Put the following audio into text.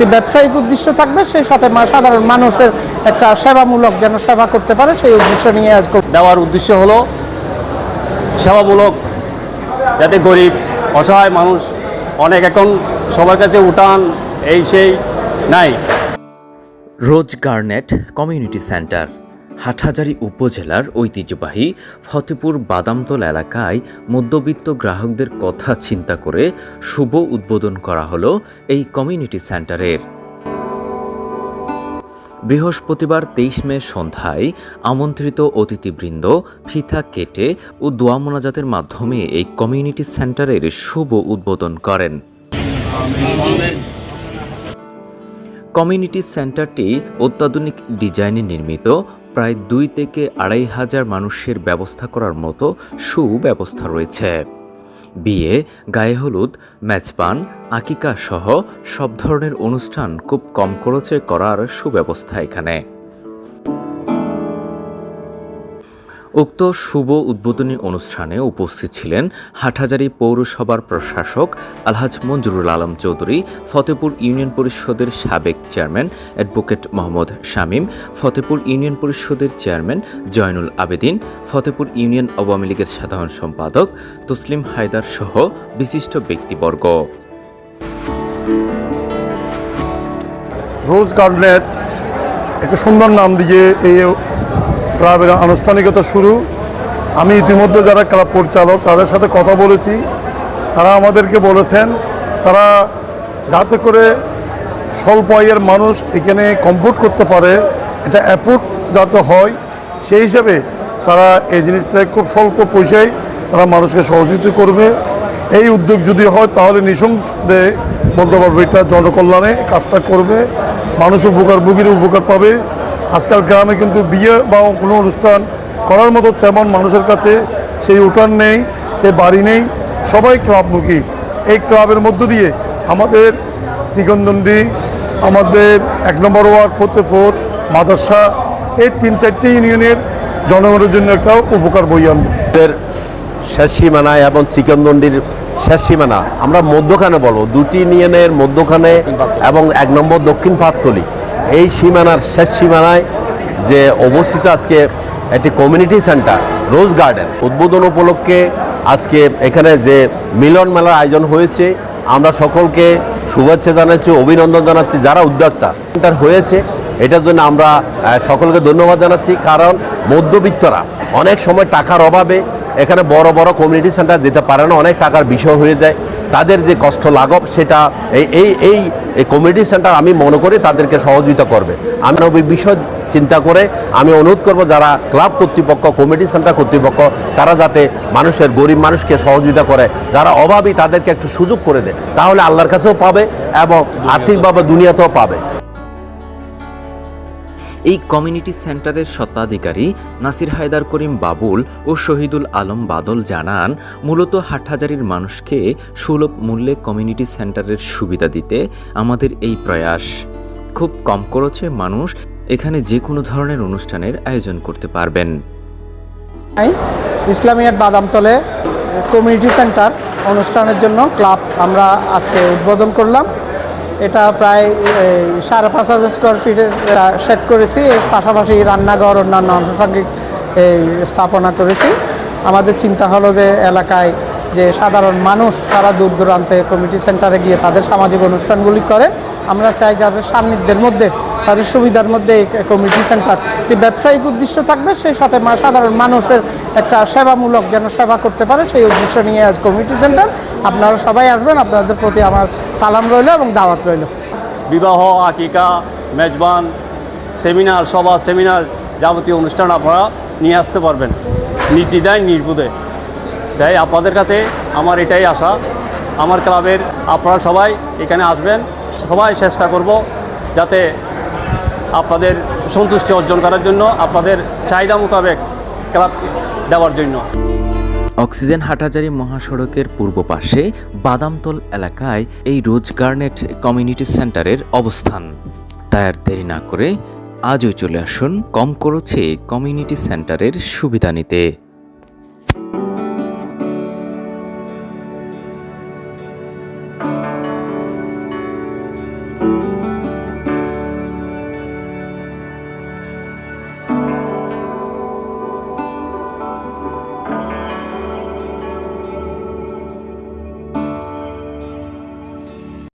একটি ব্যবসায়িক উদ্দেশ্য থাকবে সেই সাথে সাধারণ মানুষের একটা সেবামূলক যেন সেবা করতে পারে সেই উদ্দেশ্য নিয়ে আজকে দেওয়ার উদ্দেশ্য হলো সেবামূলক যাতে গরিব অসহায় মানুষ অনেক এখন সবার কাছে উঠান এই সেই নাই। Rose garden community centre. Hathazari উপজেলার ঐতিহ্যবাহী ফতেপুর বাদামতল এলাকায় মধ্যবিত্ত গ্রাহকদের কথা চিন্তা করে শুভ উদ্বোধন করা হলো এই কমিউনিটি সেন্টারের। বৃহস্পতিবার তেইশ মে সন্ধ্যায় আমন্ত্রিত অতিথিবৃন্দ ফিতা কেটে ও দোয়া মোনাজাতের মাধ্যমে এই কমিউনিটি সেন্টারের শুভ উদ্বোধন করেন। কমিউনিটি সেন্টারটি অত্যাধুনিক ডিজাইনে নির্মিত প্রায় দুই থেকে আড়াই হাজার মানুষের ব্যবস্থা করার মতো সুব্যবস্থা রয়েছে। বিয়ে, গায়ে হলুদ ম্যাচপান আকিকা সহ সব ধরনের অনুষ্ঠান খুব কম খরচে করার সুব্যবস্থা এখানে। উক্ত শুভ উদ্বোধনী অনুষ্ঠানে উপস্থিত ছিলেন হাটহাজারী পৌরসভার প্রশাসক আলহাজ মঞ্জুরুল আলম চৌধুরী, ফতেপুর ইউনিয়ন পরিষদের সাবেক chairman advocate Mohammad Shamim, Fatehpur union পরিষদের চেয়ারম্যান জয়নুল আবেদিন, ফতেপুর ইউনিয়ন আওয়ামী লীগের সাধারণ সম্পাদক তসলিম হায়দার সহ বিশিষ্ট ব্যক্তিবর্গ। রোজ গার্ডেনের একটা সুন্দর নাম দিয়ে এই ক্লাবের আনুষ্ঠানিকতা শুরু। আমি ইতিমধ্যে যারা ক্লাব পরিচালক, তাদের সাথে কথা বলেছি। তারা আমাদেরকে বলেছেন, তারা যাতে করে স্বল্প আয়ের মানুষ এখানে কম্পোর্ট করতে পারে, এটা অ্যাপোর্ট যাতে হয়, সেই হিসাবে তারা এই জিনিসটাকে খুব স্বল্প পয়সায় তারা মানুষকে সহযোগিতা করবে। এই উদ্যোগ যদি হয়, তাহলে নিঃসন্দেহে বলতে পারবে এটা জনকল্যাণে কাজটা করবে। মানুষ উপকার, ভুগির উপকার পাবে। আজকাল গ্রামে কিন্তু বিয়ে বা কোনো অনুষ্ঠান করার মতো তেমন মানুষের কাছে সেই উঠান নেই সেই বাড়ি নেই। সবাই ক্লাবমুখী। এই ক্লাবের মধ্য দিয়ে আমাদের সিকন্দন্ডি আমাদের এক নম্বর ওয়ার্ড ফতেপুর মাদাসা এই তিন চারটি ইউনিয়নের জনগণের জন্য একটা উপকার বই আমাদের শেষ সীমানায় এবং চিকনদন্ডির শেষ সীমানা, আমরা মধ্যখানে বলব দুটি ইউনিয়নের মধ্যখানে এবং এক নম্বর দক্ষিণ পাততলি এই সীমানার শেষ সীমানায় যে অবস্থিত আজকে একটি কমিউনিটি সেন্টার রোজ গার্ডেন উদ্বোধন উপলক্ষে আজকে এখানে যে মিলন মেলার আয়োজন হয়েছে, আমরা সকলকে শুভেচ্ছা জানাচ্ছি, অভিনন্দন জানাচ্ছি, যারা উদ্যোক্তা সেন্টার হয়েছে, এটার জন্য আমরা সকলকে ধন্যবাদ জানাচ্ছি, কারণ মধ্যবিত্তরা অনেক সময় টাকার অভাবে এখানে বড় বড় কমিউনিটি সেন্টার যেতে পারে না অনেক টাকার বিষয় হয়ে যায়। তাদের যে কষ্ট লাঘব, সেটা এই এই এই কমিউনিটি সেন্টার আমি মনে করি তাদেরকে সহযোগিতা করবে। আমি ওই বিষয় চিন্তা করে আমি অনুরোধ করব যারা ক্লাব কর্তৃপক্ষ কমিটি সেন্টার কর্তৃপক্ষ, তারা যাতে মানুষের, গরিব মানুষকে সহযোগিতা করে, যারা অভাবী তাদেরকে একটু সুযোগ করে দেয়। তাহলে আল্লাহর কাছেও পাবে এবং আর্থিকভাবে দুনিয়াতেও পাবে। এই কমিউনিটি সেন্টারের স্বত্বাধিকারী নাসির হায়দার করিম বাবুল ও শহীদুল আলম বাদল জানান, মূলত হাটহাজারির মানুষকে সুলভ মূল্যে কমিউনিটি সেন্টারের সুবিধা দিতে আমাদের এই প্রয়াস। খুব কম খরচে মানুষ এখানে যে কোনো ধরনের অনুষ্ঠানের আয়োজন করতে পারবেন। নাই ইসলামিয়াট বাদামতলে কমিউনিটি সেন্টার অনুষ্ঠানের জন্য ক্লাব আমরা আজকে উদ্বোধন করলাম। এটা প্রায় সাড়ে পাঁচ হাজার স্কোয়ার ফিটের সেট করেছি। এর পাশাপাশি রান্নাঘর, অন্যান্য আনুষঙ্গিক, এই স্থাপনা করেছি। আমাদের চিন্তা হলো যে এলাকায় যে সাধারণ মানুষ, তারা দূর দূরান্তে কমিটি সেন্টারে গিয়ে তাদের সামাজিক অনুষ্ঠানগুলি করে। আমরা চাই তাদের সান্নিধ্যের মধ্যে তাদের সুবিধার মধ্যে এই কমিউনিটি সেন্টার ব্যবসায়িক উদ্দেশ্য থাকবে। সেই সাথে সাধারণ মানুষের একটা সেবামূলক যেন সেবা করতে পারে, সেই উদ্দেশ্য নিয়ে আজ কমিউনিটি সেন্টার আপনারা সবাই আসবেন, আপনাদের প্রতি আমার সালাম রইল এবং দাওয়াত রইল। বিবাহ, আকিকা, মেজবান, সেমিনার, সভা, সেমিনার যাবতীয় অনুষ্ঠান আপনারা নিয়ে আসতে পারবেন। নির্দ্বিধায় নির্বুধে তাই আপনাদের কাছে আমার এটাই আশা। আমার ক্লাবের আপনারা সবাই এখানে আসবেন। সবাই চেষ্টা করব যাতে আপনাদের সন্তুষ্টি অর্জন করার জন্য আপনাদের চাহিদা মোতাবেক ক্লাব দেওয়ার জন্য। অক্সিজেন হাটাজারি মহাসড়কের পূর্ব পাশে বাদামতল এলাকায় এই রোজ গার্নেট কমিউনিটি সেন্টারের অবস্থান। তাই আর দেরি না করে আজও চলে আসুন কম করেছে কমিউনিটি সেন্টারের সুবিধা নিতে।